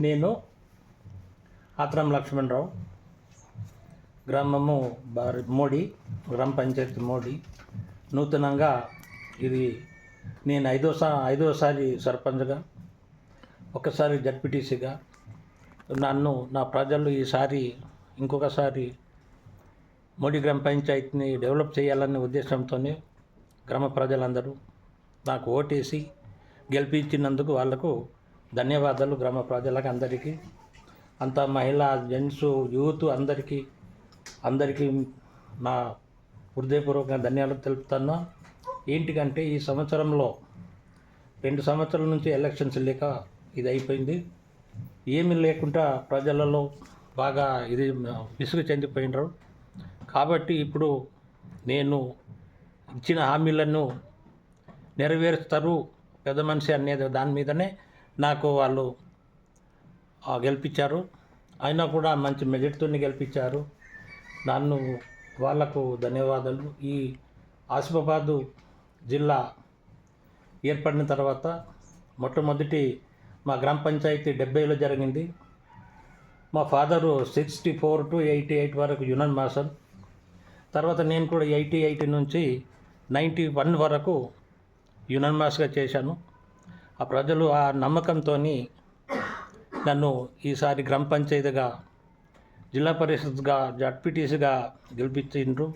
నేను ఆత్రం లక్ష్మణరావు గ్రామము బారి మోడి గ్రామ పంచాయతీ మోడి. నూతనంగా ఇది నేను ఐదోసా ఐదోసారి సర్పంచ్గా ఒకసారి జడ్పీటీసీగా నన్ను నా ప్రజలు ఈసారి ఇంకొకసారి మోడీ గ్రామ పంచాయతీని డెవలప్ చేయాలనే ఉద్దేశంతోనే గ్రామ ప్రజలందరూ నాకు ఓటేసి గెలిపించినందుకు వాళ్ళకు ధన్యవాదాలు గ్రామ ప్రజలకు అందరికీ. అంత మహిళ జెంట్స్ యూత్ అందరికీ అందరికీ నా హృదయపూర్వక ధన్యవాదాలు తెలుపుతున్నా. ఏంటికంటే ఈ సంవత్సరంలో రెండు సంవత్సరాల నుంచి ఎలక్షన్స్ లేక ఇది అయిపోయింది. ఏమీ లేకుండా ప్రజలలో బాగా ఇది విసుగు చెందిపోయినారు. కాబట్టి ఇప్పుడు నేను ఇచ్చిన హామీలను నెరవేరుస్తారు పెద్ద మనిషి అనేది దాని మీదనే. నాకు వాళ్ళు గెలిపించారు అయినా కూడా మంచి మెజార్టీతో గెలిపించారు నన్ను వాళ్ళకు ధన్యవాదాలు. ఈ ఆసిఫాబాదు జిల్లా ఏర్పడిన తర్వాత మొట్టమొదటి మా గ్రామ పంచాయతీ డెబ్బైలో జరిగింది. మా father sixty four to eighty eight వరకు యునన్ మాసన్ తర్వాత నేను కూడా ఎయిటీ ఎయిట్ నుంచి నైంటీ వన్ వరకు యునన్ మాస్గా చేశాను. ఆ ప్రజలు ఆ నమ్మకంతో నన్ను ఈసారి గ్రామ పంచాయతీగా జిల్లా పరిషత్గా జడ్పీటీసీగా గెలిపించిండ్రు.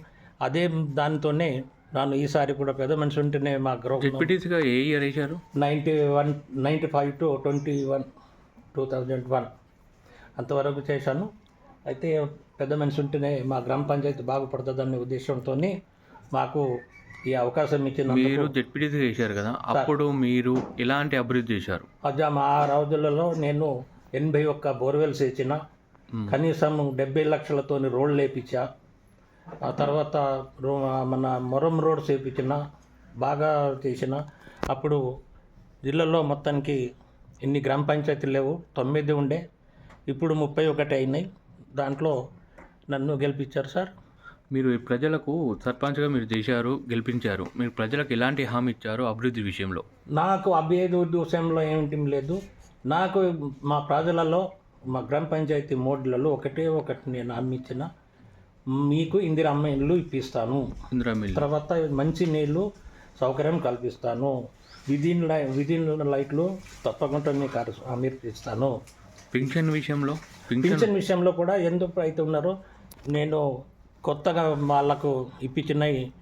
అదే దానితోనే నన్ను ఈసారి కూడా పెద్ద మనిషి ఉంటేనే మా గ్రౌండ్ జెడ్పీటీసీగా ఏ ఇయర్ వేశారు ninety one ninety five to twenty one two thousand one. అంతవరకు చేశాను. అయితే పెద్ద మనిషి ఉంటేనే మా గ్రామ పంచాయతీ బాగుపడుతుందనే ఉద్దేశంతో మాకు ఈ అవకాశం ఇచ్చిన మీరు జెడ్పీటీసీగా వేశారు కదా అప్పుడు మీరు ఎలాంటి అభివృద్ధి చేశారు. అజా మా రోజులలో నేను ఎనభై ఒక్క బోర్వెల్స్ మ్మ్. కనీసం డెబ్బై లక్షలతోని రోడ్లు వేయించా ఆ తర్వాత మన మొరం రోడ్స్ వేయించిన బాగా చేసిన. అప్పుడు జిల్లాలో మొత్తానికి ఎన్ని గ్రామ పంచాయతీలు లేవు తొమ్మిది ఉండే. ఇప్పుడు ముప్పై ఒకటి అయినాయి. దాంట్లో నన్ను గెలిపించారు సార్. మీరు ప్రజలకు సర్పంచ్గా మీరు చేశారు గెలిపించారు. మీరు ప్రజలకు ఎలాంటి హామీ ఇచ్చారు అభివృద్ధి విషయంలో? నాకు అభ్యర్థి విషయంలో ఏమిటి లేదు. నాకు మా ప్రజలలో మా గ్రామ పంచాయతీ మోడ్లలో ఒకటే ఒకటి నేను అమ్మించిన మీకు ఇందిరమ్మ ఇల్లు ఇప్పిస్తాను. ఇందిరా మిల్ తర్వాత మంచి నీళ్ళు సౌకర్యం కల్పిస్తాను. విధిన్ లై విధిన్ లైట్లు తప్పకుండా మీకు అరు- అమర్పిస్తాను పింఛన్ విషయంలో? పింఛన్ విషయంలో కూడా ఎందుకు అయితే ఉన్నారో? నేను కొత్తగా వాళ్ళకు ఇప్పించినవి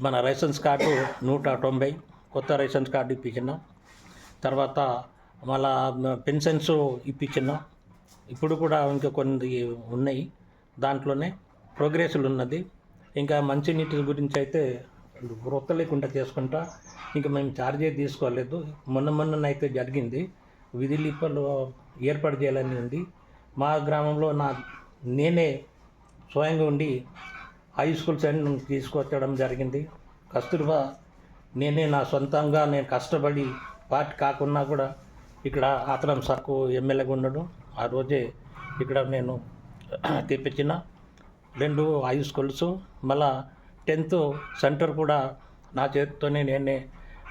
మన రేషన్స్ కార్డు నూట తొంభై కొత్త రేషన్స్ కార్డు ఇప్పించిన. తర్వాత మళ్ళా పెన్షన్స్ ఇప్పించినాం. ఇప్పుడు కూడా ఇంకా కొన్ని ఉన్నాయి. దాంట్లోనే ప్రోగ్రెస్లు ఉన్నది. ఇంకా మంచినీటి గురించి అయితే వృత్త లేకుండా చేసుకుంటా ఇంకా మేము ఛార్జే తీసుకోలేదు. మొన్న మొన్ననైతే జరిగింది. విధి లిప్పలు ఏర్పాటు చేయాలని ఉంది. మా గ్రామంలో నా నేనే స్వయంగా ఉండి హై స్కూల్స్ అన్ని తీసుకొచ్చడం జరిగింది. కస్తూర్బా నేనే నా సొంతంగా నేను కష్టపడి పార్టీ కాకున్నా కూడా ఇక్కడ ఆతరం సర్కు ఎమ్మెల్యేగా ఉండడం. ఆ రోజే ఇక్కడ నేను తెప్పించిన రెండు హై స్కూల్స్. మళ్ళా టెన్త్ సెంటర్ కూడా నా చేతితోనే నేనే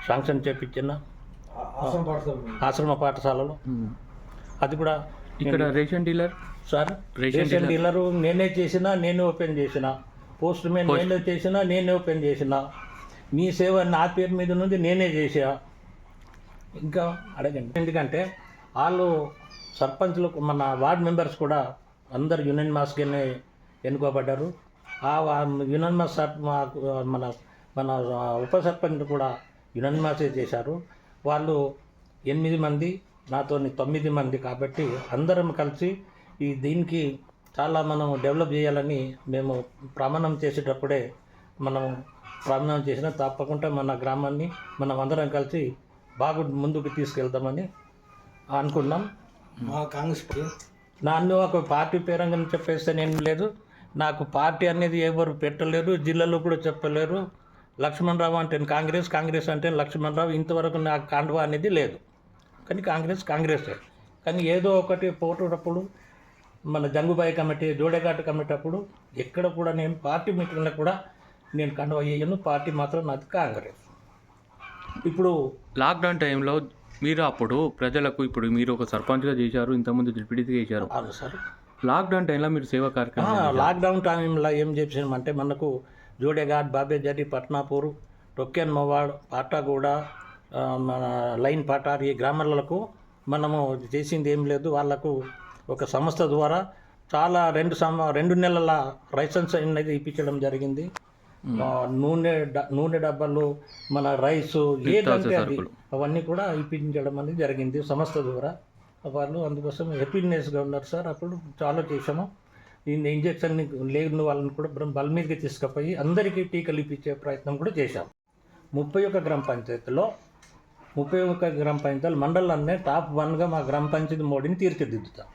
శాంక్షన్ చేపించిన. ఆశ్రమ పాఠశాలలో. అది కూడా ఇక్కడ ration dealer? Sir ration dealer. నేనే చేసిన నేనే ఓపెన్ చేసిన. పోస్ట్ మ్యాన్ నేనే చేసిన నేనే ఓపెన్ చేసిన. మీ సేవ నా పేరు మీద నుండి నేనే చేసా ఇంకా అడగండి. ఎందుకంటే వాళ్ళు సర్పంచ్లు మన వార్డ్ మెంబర్స్ కూడా అందరు యూనియన్ మాస్గానే ఎన్నుకోబడ్డారు. ఆ యూనియన్ మాస్ మన మన ఉప సర్పంచ్ కూడా యూనియన్ మాసే చేశారు. వాళ్ళు ఎనిమిది మంది నాతో తొమ్మిది మంది కాబట్టి అందరం కలిసి ఈ దీనికి చాలా మనం డెవలప్ చేయాలని మేము ప్రమాణం చేసేటప్పుడే మనం ప్రమాణం చేసిన తప్పకుండా మన గ్రామాన్ని మనం అందరం కలిసి బాగా ముందుకు తీసుకెళ్దామని అనుకున్నాం. మా కాంగ్రెస్కి నన్ను ఒక పార్టీ పేరంగా చెప్పేస్తే నేను లేదు. నాకు పార్టీ అనేది ఎవరు పెట్టలేరు జిల్లాలో కూడా చెప్పలేరు. లక్ష్మణరావు అంటే కాంగ్రెస్ కాంగ్రెస్ అంటే లక్ష్మణరావు. ఇంతవరకు నాకు కాండవా అనేది లేదు. కానీ కాంగ్రెస్ కాంగ్రెసే. కానీ ఏదో ఒకటి పోటప్పుడు మన జంగుబాయి కమిటీ జోడేఘాట్ కమిటీ అప్పుడు ఎక్కడ కూడా నేను పార్టీ మీటింగ్లో కూడా నేను కండవా చేయను పార్టీ మాత్రం నాది కాంగ్రెస్. ఇప్పుడు లాక్డౌన్ టైంలో మీరు అప్పుడు ప్రజలకు ఇప్పుడు మీరు ఒక సర్పంచ్గా చేశారు ఇంతకుముందు డిప్యూటీగా చేశారు. అవును సార్. లాక్డౌన్ టైంలో మీరు సేవా కార్యక్రమం లాక్డౌన్ టైంలో ఏం చేసామంటే మనకు జోడేఘాట్ బాబేజరి పట్నాపూర్ టొక్కెన్ మొవాడ్ పాటాగూడ మన లైన్ పాటార్ ఈ గ్రామాలకు మనము చేసింది ఏం లేదు. వాళ్ళకు ఒక సంస్థ ద్వారా చాలా రెండు సమ రెండు నెలల లైసెన్స్ అనేది ఇప్పించడం జరిగింది. నూనె నూనె డబ్బాలు మన రైస్ ఏదంటే అది అవన్నీ కూడా ఇప్పించడం అనేది జరిగింది సంస్థ ద్వారా. వాళ్ళు అందుకోసం హ్యాపీనెస్గా ఉన్నారు సార్. అప్పుడు చాలా చేసాము ఈ ఇంజక్షన్ లేని వాళ్ళని కూడా బల మీదకి తీసుకుపోయి అందరికీ టీకాలు ఇప్పించే ప్రయత్నం కూడా చేశాం. ముప్పై ఒక్క గ్రామ పంచాయతీలో ముప్పై ఒక్క గ్రామ పంచాయతీలు మండలాన్నే టాప్ వన్గా మా గ్రామ పంచాయతీ మోడీని తీర్చిదిద్దుతాం.